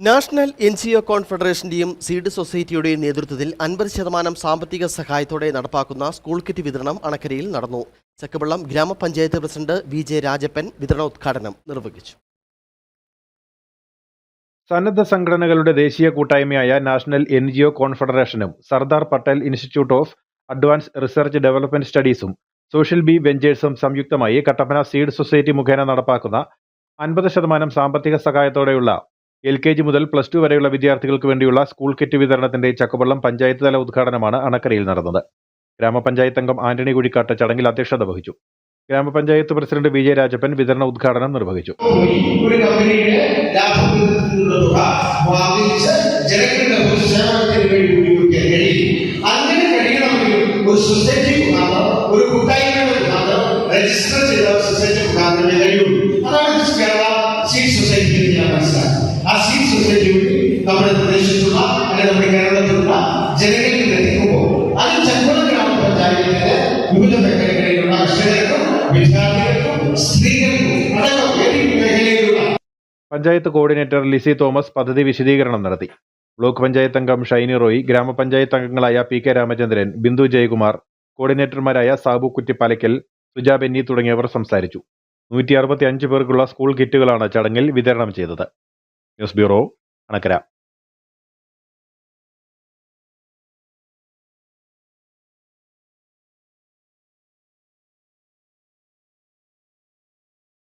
National N G O കോൺഫെഡറേഷന്റെയും seed സൊസൈറ്റിയുടെയും നേതൃത്വത്തിൽ അൻപത് ശതമാനം സാമ്പത്തിക സഹായത്തോടെ നടപ്പാക്കുന്ന സ്കൂൾ കിറ്റ് വിതരണം അണക്കരയിൽ നടന്നു. ചക്കവള്ളം ഗ്രാമപഞ്ചായത്ത് പ്രസിഡന്റ് വി ജെ രാജപ്പൻ വിതരണോദ്ഘാടനം നിർവഹിച്ചു. സന്നദ്ധ സംഘടനകളുടെ ദേശീയ കൂട്ടായ്മയായ national N G O കോൺഫെഡറേഷനും Sardar Patel institute of advance research development സ്റ്റഡീസും social B വെഞ്ചേഴ്സും സംയുക്തമായി കട്ടപ്പന സീഡ് സൊസൈറ്റി മുഖേന നടപ്പാക്കുന്ന അൻപത് ശതമാനം സാമ്പത്തിക സഹായത്തോടെയുള്ള എൽ കെ ജി മുതൽ പ്ലസ് ടു വരെയുള്ള വിദ്യാർത്ഥികൾക്ക് വേണ്ടിയുള്ള സ്കൂൾ കിറ്റ് വിതരണത്തിന്റെ ചക്കുവള്ളം പഞ്ചായത്ത് തല ഉദ്ഘാടനമാണ് അണക്കരയിൽ നടന്നത്. ഗ്രാമപഞ്ചായത്ത് അംഗം ആന്റണി കുഴിക്കാട്ട് ചടങ്ങിൽ അധ്യക്ഷത വഹിച്ചു. ഗ്രാമപഞ്ചായത്ത് പ്രസിഡന്റ് വി ജെ രാജപ്പൻ വിതരണ ഉദ്ഘാടനം നിർവഹിച്ചു. ഒരു സൊസൈറ്റി ഒരു രജിസ്റ്റർ ചെയ്ത സൊസൈറ്റി കഴിയുള്ളൂ. നമ്മുടെ പ്രദേശത്തുള്ള അല്ലെങ്കിൽ നമ്മുടെ കേരളത്തിലുള്ള ജനങ്ങളിൽ എത്തിക്കുമ്പോൾ അത് ചെറുപ്പം ഗ്രാമപഞ്ചായത്തിലെ വിവിധ മേഖലകളിലുള്ള കർഷകർക്കും വിദ്യാർത്ഥികൾക്കും സ്ത്രീകൾക്കും അടക്കം മേഖലയിലുള്ള പഞ്ചായത്ത് കോർഡിനേറ്റർ ലിസി തോമസ് പദ്ധതി വിശദീകരണം നടത്തി. ബ്ലോക്ക് പഞ്ചായത്ത് അംഗം ഷൈനി റോയ് ഗ്രാമപഞ്ചായത്ത് അംഗങ്ങളായ പി കെ രാമചന്ദ്രൻ ബിന്ദു ജയകുമാർ കോർഡിനേറ്റർമാരായ സാബു കുറ്റിപ്പാലയ്ക്കൽ സുജ ബെന്നി തുടങ്ങിയവർ സംസാരിച്ചു. നൂറ്റി അറുപത്തി അഞ്ച് പേർക്കുള്ള സ്കൂൾ കിറ്റുകളാണ് ചടങ്ങിൽ വിതരണം ചെയ്തത്. News bureau Anakkara.